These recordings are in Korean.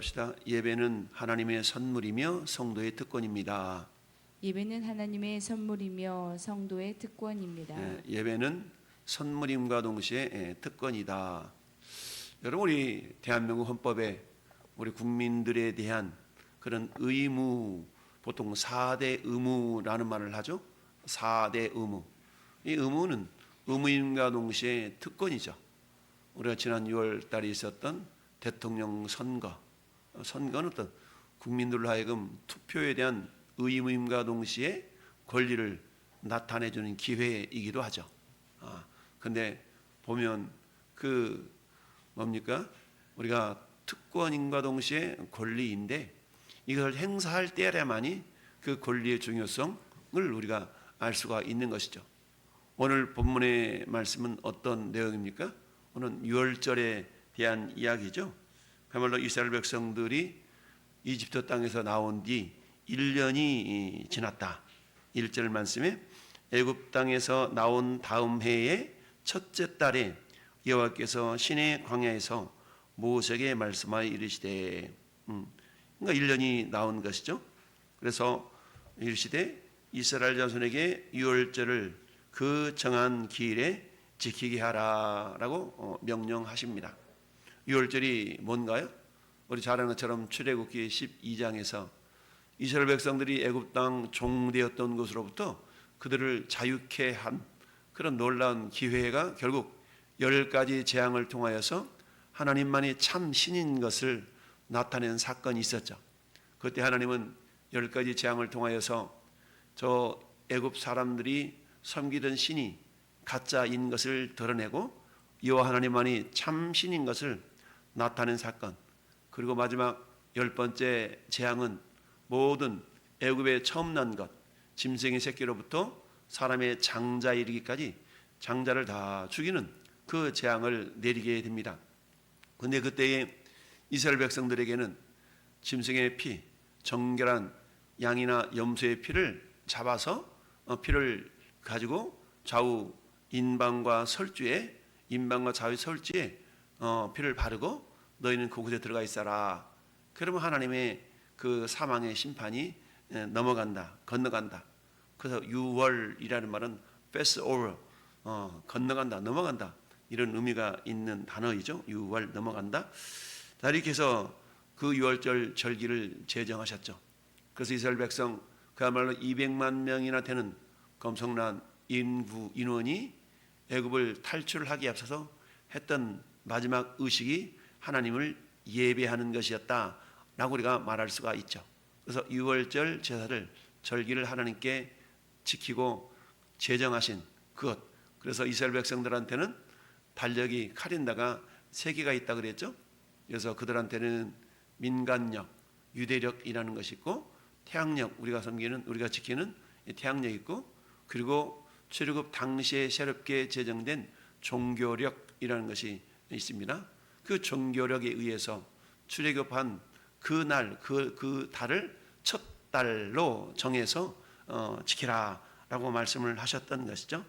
합시다. 예배는 하나님의 선물이며 성도의 특권입니다. 예배는 하나님의 선물이며 성도의 특권입니다. 예, 예배는 선물임과 동시에 예, 특권이다. 여러분 우리 대한민국 헌법에 우리 국민들에 대한 그런 의무 보통 4대 의무라는 말을 하죠. 4대 의무. 이 의무는 의무임과 동시에 특권이죠. 우리가 지난 6월 달에 있었던 대통령 선거. 선거는 어떤 국민들로 하여금 투표에 대한 의무임과 동시에 권리를 나타내 주는 기회이기도 하죠. 아, 근데 보면 그 뭡니까? 우리가 특권인과 동시에 권리인데 이걸 행사할 때야만이 그 권리의 중요성을 우리가 알 수가 있는 것이죠. 오늘 본문의 말씀은 어떤 내용입니까? 오늘 유월절에 대한 이야기죠. 그야말로 이스라엘 백성들이 이집트 땅에서 나온 뒤 1년이 지났다. 1절 말씀에 애굽 땅에서 나온 다음 해의 첫째 달에 여호와께서 신의 광야에서 모세에게 말씀하여 이르시되 음, 그러니까 1년이 나온 것이죠. 그래서 이르시되 이스라엘 자손에게 유월절을 그 정한 기일에 지키게 하라라고 어, 명령하십니다. 유월절이 뭔가요? 우리 잘 아는 것처럼 출애굽기 12장에서 이스라엘 백성들이 애굽 땅 종되었던 곳으로부터 그들을 자유케 한 그런 놀라운 기회가 결국 열 가지 재앙을 통하여서 하나님만이 참 신인 것을 나타낸 사건이 있었죠. 그때 하나님은 열 가지 재앙을 통하여서 저 애굽 사람들이 섬기던 신이 가짜인 것을 드러내고 여호와 하나님만이 참 신인 것을 나타낸 사건. 그리고 마지막 열 번째 재앙은 모든 애굽에 처음 난 것, 짐승의 새끼로부터 사람의 장자 이르기까지 장자를 다 죽이는 그 재앙을 내리게 됩니다. 근데 그때에 이스라엘 백성들에게는 짐승의 피, 정결한 양이나 염소의 피를 잡아서 어, 피를 가지고 좌우 인방과 설주에 인방과 좌우 설주에 어, 피를 바르고 너희는 그곳에 들어가 있어라. 그러면 하나님의 그 사망의 심판이 에, 넘어간다, 건너간다. 그래서 유월이라는 말은 pass over, 어, 건너간다, 넘어간다 이런 의미가 있는 단어이죠. 유월 넘어간다. 자, 이렇게 해서 그 유월절 절기를 제정하셨죠. 그래서 이스라엘 백성 그야말로 200만 명이나 되는 검성난 인구 인원이 애굽을 탈출하기 앞서서 했던 마지막 의식이 하나님을 예배하는 것이었다라고 우리가 말할 수가 있죠. 그래서 유월절 제사를 절기를 하나님께 지키고 제정하신 그것. 그래서 이스라엘 백성들한테는 달력이 칼린다가 세 개가 있다 그랬죠. 그래서 그들한테는 민간력, 유대력이라는 것이 있고 태양력 우리가 섬기는 우리가 지키는 태양력 있고 그리고 출애굽 당시에 새롭게 제정된 종교력이라는 것이 있습니다. 그 종교력에 의해서 출애굽한 그 날, 그, 그 달을 첫 달로 정해서 어, 지키라라고 말씀을 하셨던 것이죠.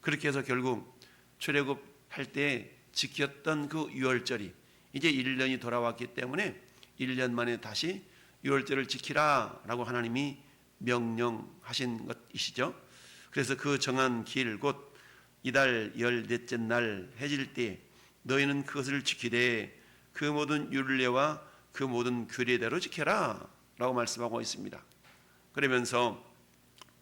그렇게 해서 결국 출애굽할 때 지켰던 그 유월절이 이제 1년이 돌아왔기 때문에 1년 만에 다시 유월절을 지키라라고 하나님이 명령하신 것이시죠. 그래서 그 정한 길 곧 이달 열넷째 날 해질 때 너희는 그것을 지키되 그 모든 율례와 그 모든 규례대로 지켜라 라고 말씀하고 있습니다. 그러면서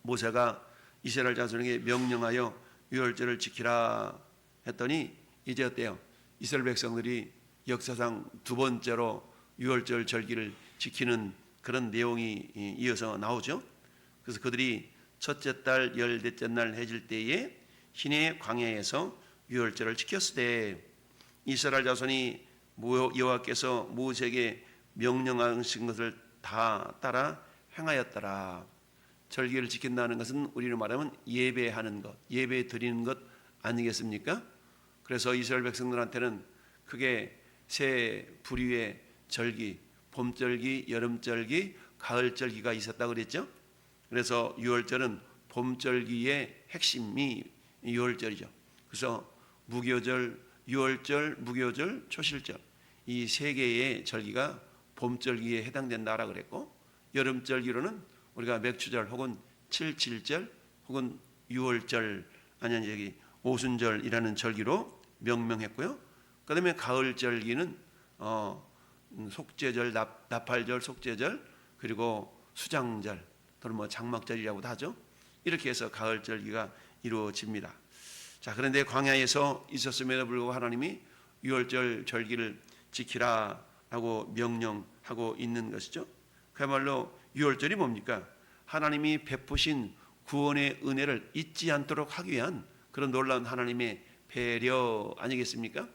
모세가 이스라엘 자손에게 명령하여 유월절을 지키라 했더니 이제 어때요? 이스라엘 백성들이 역사상 두 번째로 유월절 절기를 지키는 그런 내용이 이어서 나오죠. 그래서 그들이 첫째 달 열넷째 날 해질 때에 시내 광야에서 유월절을 지켰으되 이스라엘 자손이 여호와께서 모세에게 명령하신 것을 다 따라 행하였더라. 절기를 지킨다는 것은 우리는 말하면 예배하는 것, 예배 드리는 것 아니겠습니까? 그래서 이스라엘 백성들한테는 크게 세 부류의 절기, 봄절기, 여름절기, 가을절기가 있었다 그랬죠? 그래서 유월절은 봄절기의 핵심이 유월절이죠. 그래서 무교절, 유월절, 무교절, 초실절 이 세 개의 절기가 봄절기에 해당된다라 그랬고 여름절기로는 우리가 맥추절 혹은 칠칠절 혹은 유월절 아니면 여기 오순절이라는 절기로 명명했고요. 그다음에 가을절기는 어, 음, 속죄절, 납, 나팔절, 속죄절 그리고 수장절 또는 뭐 장막절이라고도 하죠. 이렇게 해서 가을절기가 이루어집니다. 자 그런데 광야에서 있었음에도 불구하고 하나님이 유월절 절기를 지키라라고 명령하고 있는 것이죠. 그야말로 유월절이 뭡니까? 하나님이 베푸신 구원의 은혜를 잊지 않도록 하기 위한 그런 놀라운 하나님의 배려 아니겠습니까?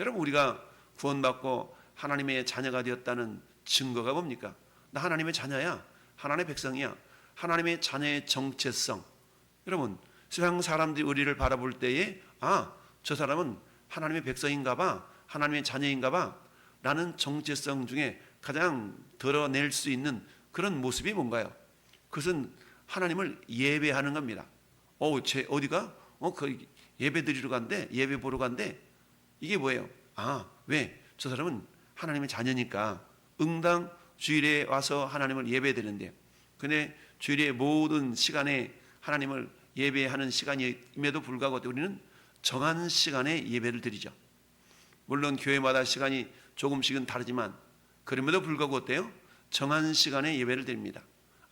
여러분 우리가 구원받고 하나님의 자녀가 되었다는 증거가 뭡니까? 나 하나님의 자녀야. 하나님의 백성이야. 하나님의 자녀의 정체성. 여러분 세상 사람들이 우리를 바라볼 때에 아, 저 사람은 하나님의 백성인가 봐. 하나님의 자녀인가 봐. 라는 정체성 중에 가장 드러낼 수 있는 그런 모습이 뭔가요? 그것은 하나님을 예배하는 겁니다. 어, 제 어디가? 어, 그 예배 드리러 간대. 예배 보러 간대. 이게 뭐예요? 아, 왜? 저 사람은 하나님의 자녀니까 응당 주일에 와서 하나님을 예배드는데 근데 주일의 모든 시간에 하나님을 예배하는 시간임에도 불구하고 우리는 정한 시간에 예배를 드리죠. 물론 교회마다 시간이 조금씩은 다르지만 그럼에도 불구하고 어때요? 정한 시간에 예배를 드립니다.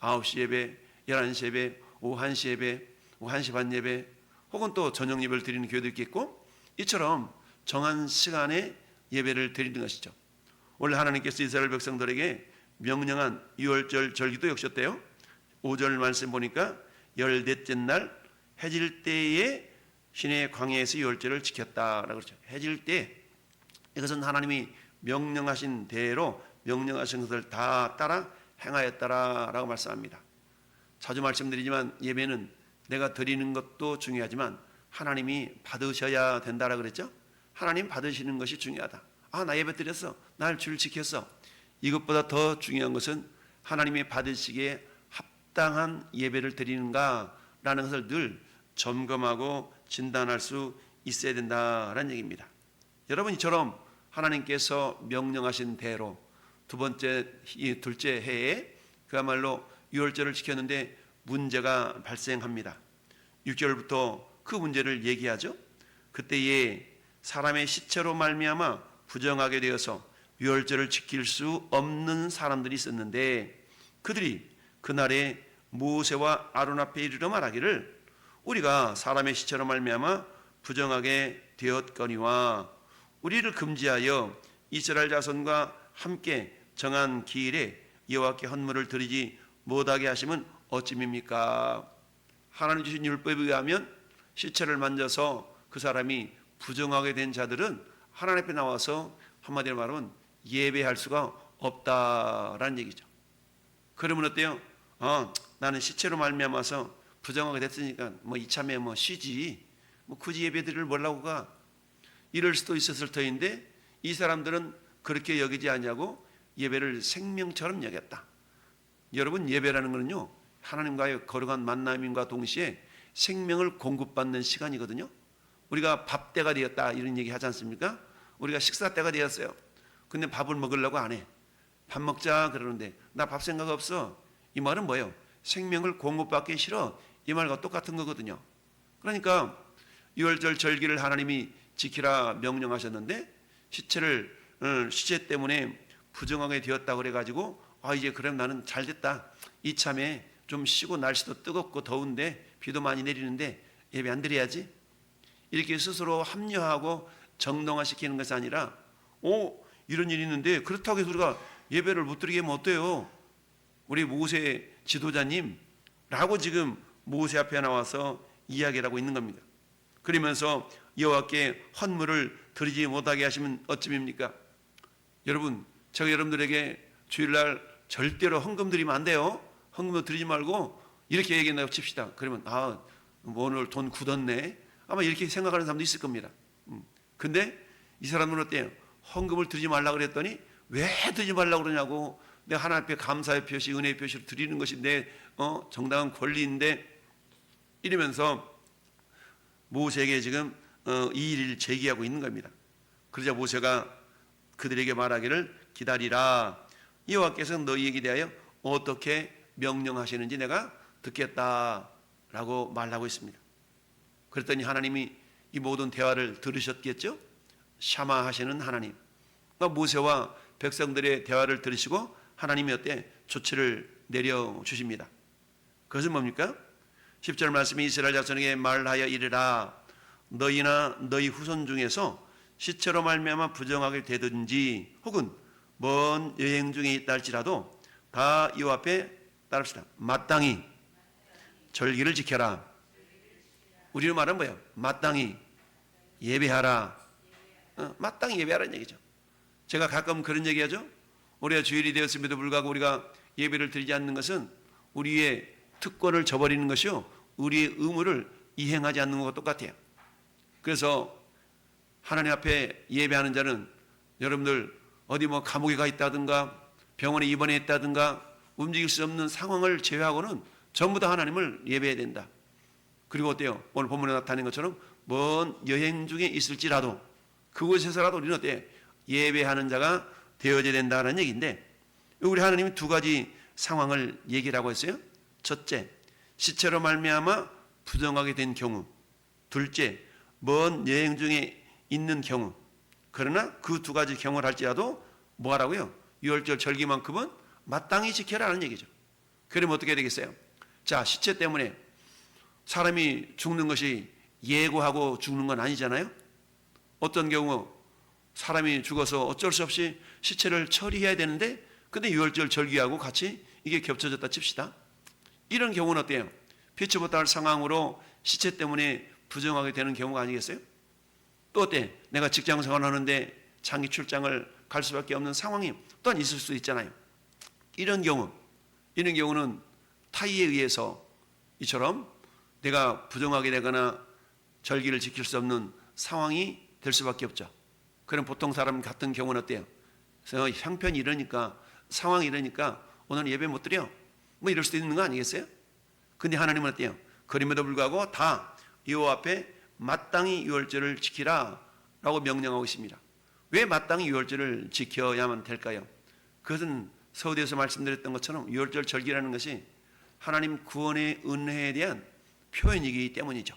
9시 예배, 11시 예배, 오후 1시 예배, 오후 1시 반 예배 혹은 또 저녁 예배를 드리는 교회도 있겠고 이처럼 정한 시간에 예배를 드리는 것이죠. 오늘 하나님께서 이스라엘 백성들에게 명령한 유월절 절기도 역시 어때요? 5절 말씀 보니까 열넷째 날 해질 때에 신의 광야에서 유월절을 지켰다라고 그러죠. 해질 때 이것은 하나님이 명령하신 대로 명령하신 것을 다 따라 행하였다라고 말씀합니다. 자주 말씀드리지만 예배는 내가 드리는 것도 중요하지만 하나님이 받으셔야 된다라 그랬죠. 하나님 받으시는 것이 중요하다. 아, 나 예배 드렸어. 날줄 지켰어. 이것보다 더 중요한 것은 하나님이 받으시기에 합당한 예배를 드리는가라는 것을 늘 점검하고 진단할 수 있어야 된다라는 얘기입니다. 여러분 이처럼 하나님께서 명령하신 대로 두 번째 이 둘째 해에 그야말로 유월절을 지켰는데 문제가 발생합니다. 6절부터 그 문제를 얘기하죠. 그때에 사람의 시체로 말미암아 부정하게 되어서 유월절을 지킬 수 없는 사람들이 있었는데 그들이 그날에 모세와 아론 앞에 이르러 말하기를 우리가 사람의 시체로 말미암아 부정하게 되었거니와 우리를 금지하여 이스라엘 자손과 함께 정한 기일에 여호와께 헌물을 드리지 못하게 하시면 어찌입니까? 하나님 주신 율법에 의하면 시체를 만져서 그 사람이 부정하게 된 자들은 하나님 앞에 나와서 한마디로 말하면 예배할 수가 없다라는 얘기죠. 그러면 어때요? 어, 나는 시체로 말미암아서 부정하게 됐으니까 뭐 이참에 뭐 쉬지. 뭐 굳이 예배드릴 뭐라고 가. 이럴 수도 있었을 터인데 이 사람들은 그렇게 여기지 않냐고 예배를 생명처럼 여겼다. 여러분 예배라는 것은요 하나님과의 거룩한 만남임과 동시에 생명을 공급받는 시간이거든요. 우리가 밥 때가 되었다 이런 얘기 하지 않습니까? 우리가 식사 때가 되었어요. 근데 밥을 먹으려고 안 해. 밥 먹자 그러는데 나 밥 생각 없어. 이 말은 뭐예요? 생명을 공급받기 싫어. 이 말과 똑같은 거거든요. 그러니까 유월절 절기를 하나님이 지키라 명령하셨는데 시체를 어, 시체 때문에 부정하게 되었다 그래 가지고 아 이제 그럼 나는 잘 됐다. 이참에 좀 쉬고 날씨도 뜨겁고 더운데 비도 많이 내리는데 예배 안 드려야지. 이렇게 스스로 합리화하고 정당화시키는 것이 아니라 오 이런 일이 있는데 그렇다고 해서 우리가 예배를 못 드리게 하면 어때요? 우리 모세 지도자님라고 지금 모세 앞에 나와서 이야기를 하고 있는 겁니다. 그러면서 여호와께 헌물을 드리지 못하게 하시면 어찌입니까? 여러분, 제가 여러분들에게 주일날 절대로 헌금 드리면 안 돼요. 헌금도 드리지 말고 이렇게 얘기한다고 칩시다. 그러면 아, 뭐 오늘 돈 굳었네. 아마 이렇게 생각하는 사람도 있을 겁니다. 음. 근데 이 사람은 어때요? 헌금을 드리지 말라 그랬더니 왜 드리지 말라 그러냐고 내가 하나님 앞에 감사의 표시, 은혜의 표시를 드리는 것이 내 어, 정당한 권리인데 이러면서 모세에게 지금 어, 이 일을 제기하고 있는 겁니다. 그러자 모세가 그들에게 말하기를 기다리라 여호와께서 너희에게 대하여 어떻게 명령하시는지 내가 듣겠다라고 말하고 있습니다. 그랬더니 하나님이 이 모든 대화를 들으셨겠죠? 샤마 하시는 하나님. 그러니까 모세와 백성들의 대화를 들으시고 하나님이 어때 조치를 내려 주십니다. 그것은 뭡니까? 10절 말씀에 이스라엘 자손에게 말하여 이르라 너희나 너희 후손 중에서 시체로 말미암아 부정하게 되든지 혹은 먼 여행 중에 있다 할지라도 다 이 앞에 따릅시다. 마땅히 절기를 지켜라. 우리는 말은 뭐예요? 마땅히 예배하라. 어, 마땅히 예배하라는 얘기죠. 제가 가끔 그런 얘기하죠. 우리가 주일이 되었음에도 불구하고 우리가 예배를 드리지 않는 것은 우리의 특권을 저버리는 것이요. 우리의 의무를 이행하지 않는 것과 똑같아요. 그래서 하나님 앞에 예배하는 자는 여러분들 어디 뭐 감옥에 가 있다든가 병원에 입원해 있다든가 움직일 수 없는 상황을 제외하고는 전부 다 하나님을 예배해야 된다. 그리고 어때요? 오늘 본문에 나타낸 것처럼 먼 여행 중에 있을지라도 그곳에서라도 우리는 어때? 예배하는 자가 되어야 된다는 얘기인데 우리 하나님이 두 가지 상황을 얘기를 하고 있어요. 첫째, 시체로 말미암아 부정하게 된 경우. 둘째, 먼 여행 중에 있는 경우. 그러나 그 두 가지 경우를 할지라도 뭐 하라고요? 유월절 절기만큼은 마땅히 지켜라는 얘기죠. 그러면 어떻게 되겠어요? 자, 시체 때문에 사람이 죽는 것이 예고하고 죽는 건 아니잖아요. 어떤 경우 사람이 죽어서 어쩔 수 없이 시체를 처리해야 되는데 근데 유월절 절기하고 같이 이게 겹쳐졌다 칩시다. 이런 경우는 어때요? 피치 못할 상황으로 시체 때문에 부정하게 되는 경우가 아니겠어요? 또 어때? 내가 직장 생활하는데 장기 출장을 갈 수밖에 없는 상황이 또한 있을 수 있잖아요. 이런 경우, 이런 경우는 타의에 의해서 이처럼 내가 부정하게 되거나 절기를 지킬 수 없는 상황이 될 수밖에 없죠. 그럼 보통 사람 같은 경우는 어때요? 그래서 형편이 이러니까 상황이 이러니까 오늘 예배 못 드려. 뭐 이럴 수도 있는 거 아니겠어요? 근데 하나님은 어때요? 그림에도 불구하고 다 여호와 앞에 마땅히 유월절을 지키라라고 명령하고 있습니다. 왜 마땅히 유월절을 지켜야만 될까요? 그것은 서두에서 말씀드렸던 것처럼 유월절 절기라는 것이 하나님 구원의 은혜에 대한 표현이기 때문이죠.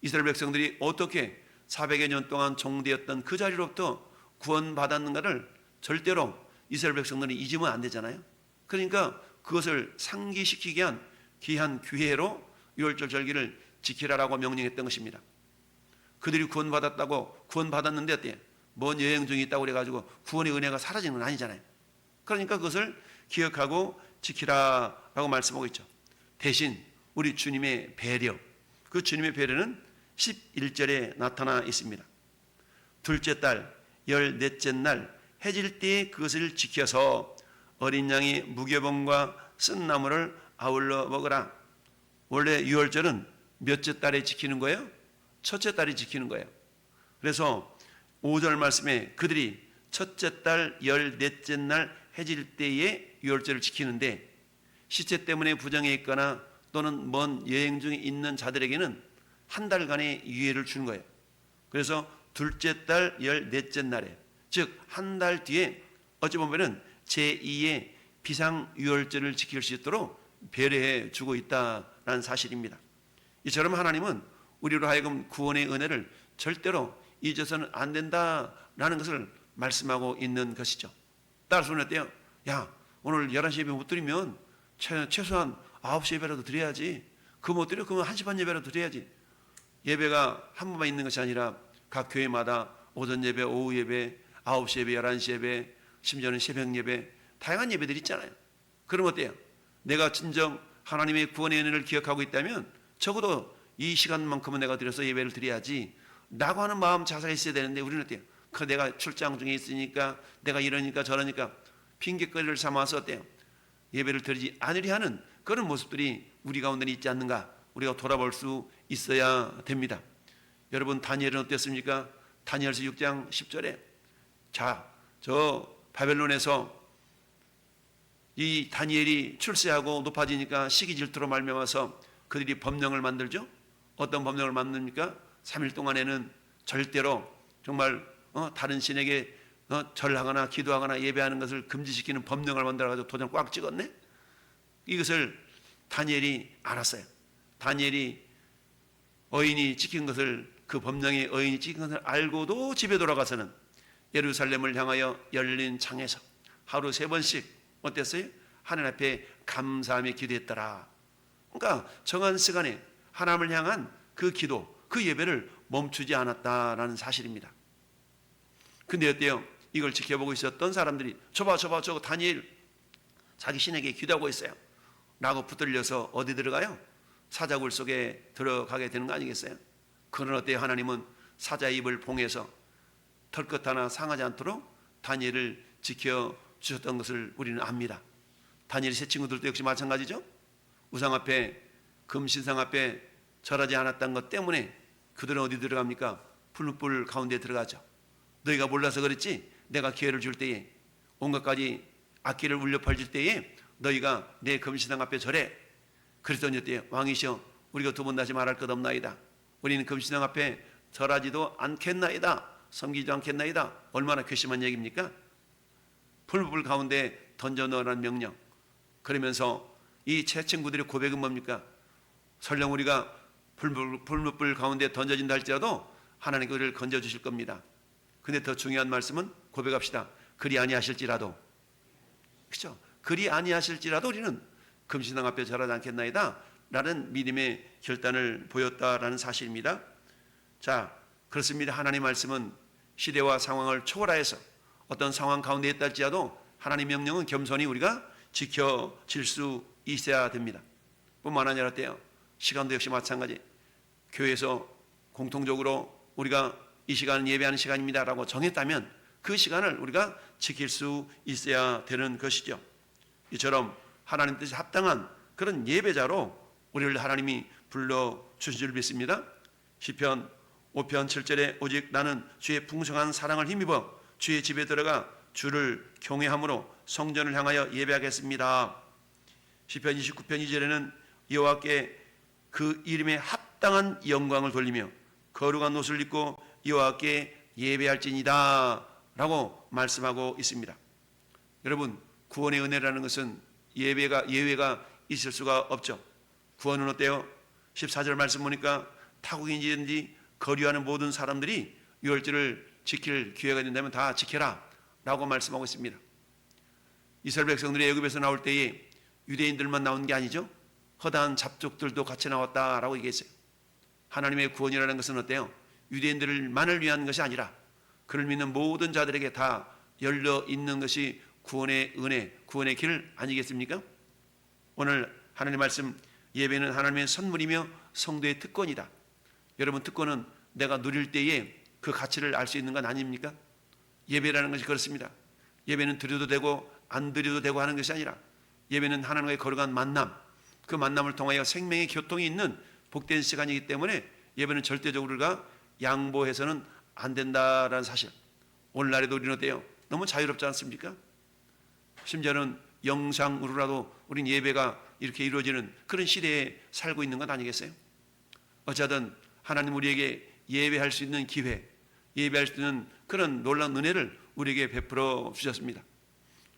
이스라엘 백성들이 어떻게 400여 년 동안 종되었던 그 자리로부터 구원받았는가를 절대로 이스라엘 백성들이 잊으면 안 되잖아요. 그러니까 그것을 상기시키게 한 귀한 기회로 유월절 절기를 지키라라고 명령했던 것입니다. 그들이 구원받았다고 구원받았는데 어때요? 먼 여행 중에 있다고 그래가지고 구원의 은혜가 사라지는 건 아니잖아요. 그러니까 그것을 기억하고 지키라라고 말씀하고 있죠. 대신 우리 주님의 배려, 그 주님의 배려는 11절에 나타나 있습니다. 둘째 달, 열넷째 날 해질 때에 그것을 지켜서 어린 양의 무교봉과 쓴 나무를 아울러 먹으라. 원래 유월절은 몇째 달에 지키는 거예요? 첫째 달에 지키는 거예요. 그래서 5절 말씀에 그들이 첫째 달 열넷째 날 해질 때에 유월절을 지키는데 시체 때문에 부정해 있거나 또는 먼 여행 중에 있는 자들에게는 한 달간의 유예를 주는 거예요. 그래서 둘째 달 열 넷째 날에 즉 한 달 뒤에 어찌 보면은 제2의 비상 유월절을 지킬 수 있도록 배려해 주고 있다라는 사실입니다. 이처럼 하나님은 우리로 하여금 구원의 은혜를 절대로 잊어서는 안 된다라는 것을 말씀하고 있는 것이죠. 따라서 어때요? 야, 오늘 11시 예배 못 드리면 최, 최소한 9시 예배라도 드려야지. 그 못 드려? 그러면 1시 반 예배라도 드려야지. 예배가 한 번만 있는 것이 아니라 각 교회마다 오전 예배, 오후 예배, 9시 예배, 11시 예배, 심지어는 새벽 예배, 다양한 예배들이 있잖아요. 그럼 어때요? 내가 진정 하나님의 구원의 은혜를 기억하고 있다면 적어도 이 시간만큼은 내가 드려서 예배를 드려야지 라고 하는 마음 자세가 있어야 되는데 우리는 어때요? 그 내가 출장 중에 있으니까 내가 이러니까 저러니까 핑계거리를 삼아서 어때요? 예배를 드리지 않으려 하는 그런 모습들이 우리 가운데 있지 않는가 우리가 돌아볼 수 있어야 됩니다. 여러분 다니엘은 어땠습니까? 다니엘서 6장 10절에 자, 저 바벨론에서 이 다니엘이 출세하고 높아지니까 시기 질투로 말미암아서 그들이 법령을 만들죠. 어떤 법령을 만듭니까? 3일 동안에는 절대로 정말 어, 다른 신에게 어, 절하거나 기도하거나 예배하는 것을 금지시키는 법령을 만들어 가지고 도장 꽉 찍었네. 이것을 다니엘이 알았어요. 다니엘이 어인이 찍힌 것을 그 법령의 어인이 찍힌 것을 알고도 집에 돌아가서는 예루살렘을 향하여 열린 창에서 하루 세 번씩 어땠어요? 하늘 앞에 감사하며 기도했더라. 그러니까 정한 시간에 하나님을 향한 그 기도, 그 예배를 멈추지 않았다라는 사실입니다. 근데 어때요? 이걸 지켜보고 있었던 사람들이 저봐 저봐 저거 다니엘 자기 신에게 기도하고 있어요. 라고 붙들려서 어디 들어가요? 사자굴 속에 들어가게 되는 거 아니겠어요? 그런 어때요? 하나님은 사자 입을 봉해서 털끝 하나 상하지 않도록 다니엘을 지켜 주셨던 것을 우리는 압니다. 다니엘 세 친구들도 역시 마찬가지죠. 우상 앞에 금신상 앞에 절하지 않았던 것 때문에 그들은 어디 들어갑니까? 풀불 가운데 들어가죠. 너희가 몰라서 그랬지. 내가 기회를 줄 때에 온갖 가지 악기를 울려 퍼질 때에 너희가 내 금신상 앞에 절해. 그랬더니 어때요? 왕이시여 우리가 두 번 다시 말할 것 없나이다. 우리는 금신상 앞에 절하지도 않겠나이다. 섬기지 않겠나이다. 얼마나 괘씸한 얘기입니까? 풀불 가운데 던져 넣으라는 명령. 그러면서 이제 친구들의 고백은 뭡니까? 설령 우리가 불불, 불불 가운데 던져진다 할지라도 하나님 그를 건져 주실 겁니다. 근데 더 중요한 말씀은 고백합시다. 그리 아니하실지라도 그렇죠? 그리 아니하실지라도 우리는 금신당 앞에 절하지 않겠나이다. 라는 믿음의 결단을 보였다라는 사실입니다. 자, 그렇습니다. 하나님 말씀은 시대와 상황을 초월하여서 어떤 상황 가운데 있다 할지라도 하나님 명령은 겸손히 우리가 지켜질 수 있어야 됩니다. 뿐만 아니라 때요. 시간도 역시 마찬가지. 교회에서 공통적으로 우리가 이 시간은 예배하는 시간입니다라고 정했다면 그 시간을 우리가 지킬 수 있어야 되는 것이죠. 이처럼 하나님 뜻에 합당한 그런 예배자로 우리를 하나님이 불러 주신 줄 믿습니다. 시편 5편 7절에 오직 나는 주의 풍성한 사랑을 힘입어 주의 집에 들어가 주를 경외함으로 성전을 향하여 예배하겠습니다. 시편 29편 2절에는 여호와께 그 이름에 합당한 영광을 돌리며 거룩한 옷을 입고 여호와께 예배할지니다라고 말씀하고 있습니다. 여러분 구원의 은혜라는 것은 예배가 예외가 있을 수가 없죠. 구원은 어때요? 14절 말씀 보니까 타국인지든지 거류하는 모든 사람들이 유월절을 지킬 기회가 된다면 다 지켜라 라고 말씀하고 있습니다. 이스라엘 백성들이 애굽에서 나올 때에 유대인들만 나온 게 아니죠. 허다한 잡족들도 같이 나왔다라고 얘기했어요. 하나님의 구원이라는 것은 어때요? 유대인들만을 위한 것이 아니라 그를 믿는 모든 자들에게 다 열려 있는 것이 구원의 은혜, 구원의 길 아니겠습니까? 오늘 하나님 말씀 예배는 하나님의 선물이며 성도의 특권이다. 여러분 특권은 내가 누릴 때에 그 가치를 알 수 있는 건 아닙니까? 예배라는 것이 그렇습니다. 예배는 드려도 되고 안 드려도 되고 하는 것이 아니라 예배는 하나님과의 거룩한 만남, 그 만남을 통하여 생명의 교통이 있는 복된 시간이기 때문에 예배는 절대적으로 우리가 양보해서는 안 된다라는 사실. 오늘날에도 우리는 어때요? 너무 자유롭지 않습니까? 심지어는 영상으로라도 우린 예배가 이렇게 이루어지는 그런 시대에 살고 있는 것 아니겠어요? 어쨌든 하나님 우리에게 예배할 수 있는 기회, 예배할 수 있는 그런 놀라운 은혜를 우리에게 베풀어 주셨습니다.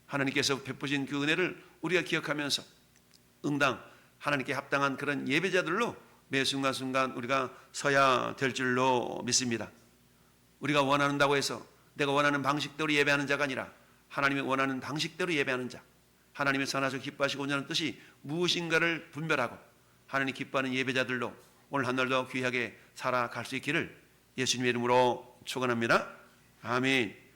하나님께서 베푸신 그 은혜를 우리가 기억하면서 응당 하나님께 합당한 그런 예배자들로 매 순간순간 우리가 서야 될 줄로 믿습니다. 우리가 원하는다고 해서 내가 원하는 방식대로 예배하는 자가 아니라 하나님이 원하는 방식대로 예배하는 자, 하나님의 선하시고 기뻐하시고 온전한 뜻이 무엇인가를 분별하고 하나님 기뻐하는 예배자들로 오늘 한날도 귀하게 살아갈 수 있기를 예수님의 이름으로 축원합니다. 아멘.